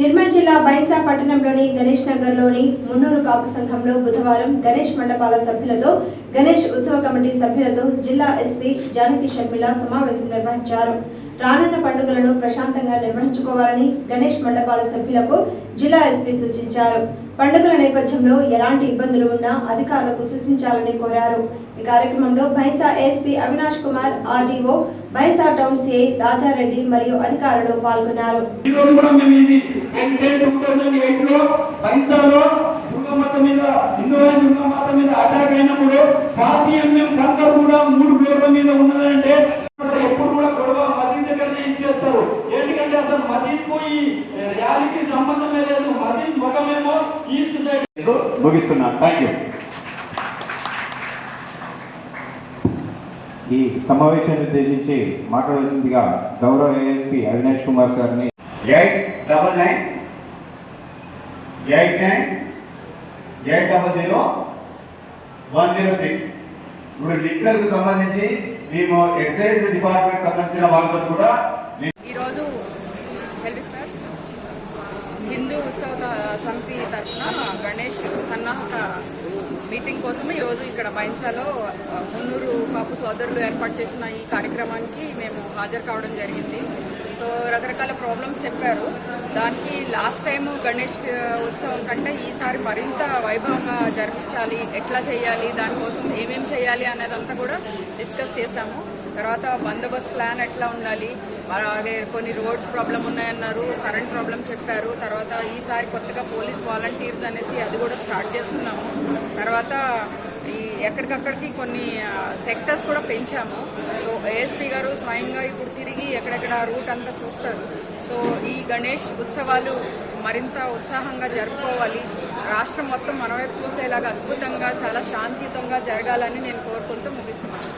నిర్మల్ జిల్లా బైన్సా పట్టణంలోని గణేష్ నగర్లోని మున్నూరు కాపు సంఘంలో బుధవారం గణేష్ మండపాల సభ్యులతో గణేష్ ఉత్సవ కమిటీ సభ్యులతో జిల్లా ఎస్పీ జానకి షర్మిల సమావేశం నిర్వహించారు. రానున్న పండుగలను ప్రశాంతంగా నిర్వహించుకోవాలని గణేష్ మండపాల సభ్యులకు జిల్లా ఎస్పీ సూచించారు. పండుగల నేపథ్యంలో ఎలాంటి ఇబ్బందులు ఉన్నా అధికారులకు సూచించాలని కోరారు. ఈ కార్యక్రమంలో Bhainsa SP Avinash Kumar RDO Bhainsa town CI Rajareddy మరియు అధికారులు పాల్గొన్నారు. ఈ సంబంధమే లేదు మసీద్ ముఖమేమో ఈస్ట్ సైడ్. ముగిస్తున్నా. థ్యాంక్ యూ ఈ సమావేశాన్ని ఉద్దేశించి మాట్లాడాల్సిందిగా గౌరవ ఏఎస్పీ అవినాష్ కుమార్ గారిని eight double nine eight nine eight double zero one zero six. ఇప్పుడు లిక్కర్కు సంబంధించి మేము ఎక్సైజ్ డిపార్ట్మెంట్ సంబంధించిన వాళ్ళతో కూడా హిందూ ఉత్సవ త- సమితి తరఫున గణేష్ సన్నాహక మీటింగ్ కోసం ఈరోజు ఇక్కడ బైన్సాలో మున్నూరు పాపు సోదరులు ఏర్పాటు చేసిన ఈ కార్యక్రమానికి మేము హాజరు కావడం జరిగింది. సో రకరకాల ప్రాబ్లమ్స్ చెప్పారు. దానికి లాస్ట్ టైం గణేష్ ఉత్సవం కంటే ఈసారి మరింత వైభవంగా జరిపించాలి ఎట్లా చేయాలి దానికోసం ఏమేమి చేయాలి అనేదంతా కూడా డిస్కస్ చేశాము. తర్వాత బందోబస్తు ప్లాన్ ఎట్లా ఉండాలి? అలాగే కొన్ని రోడ్స్ ప్రాబ్లం ఉన్నాయన్నారు కరెంట్ ప్రాబ్లం చెప్పారు. తర్వాత ఈసారి కొత్తగా పోలీస్ వాలంటీర్స్ అనేసి అది కూడా స్టార్ట్ చేస్తున్నాము. తర్వాత ఈ ఎక్కడికక్కడికి కొన్ని సెక్టర్స్ కూడా పెంచాము. సో ఏఎస్పీ గారు స్వయంగా ఇప్పుడు తిరిగి ఎక్కడెక్కడ రూట్ అంతా చూస్తారు. సో ఈ గణేష్ ఉత్సవాలు మరింత ఉత్సాహంగా జరుపుకోవాలి. రాష్ట్రం మొత్తం మన వైపు చూసేలాగా అద్భుతంగా చాలా శాంతియుతంగా జరగాలని నేను కోరుకుంటూ ముగిస్తున్నాను.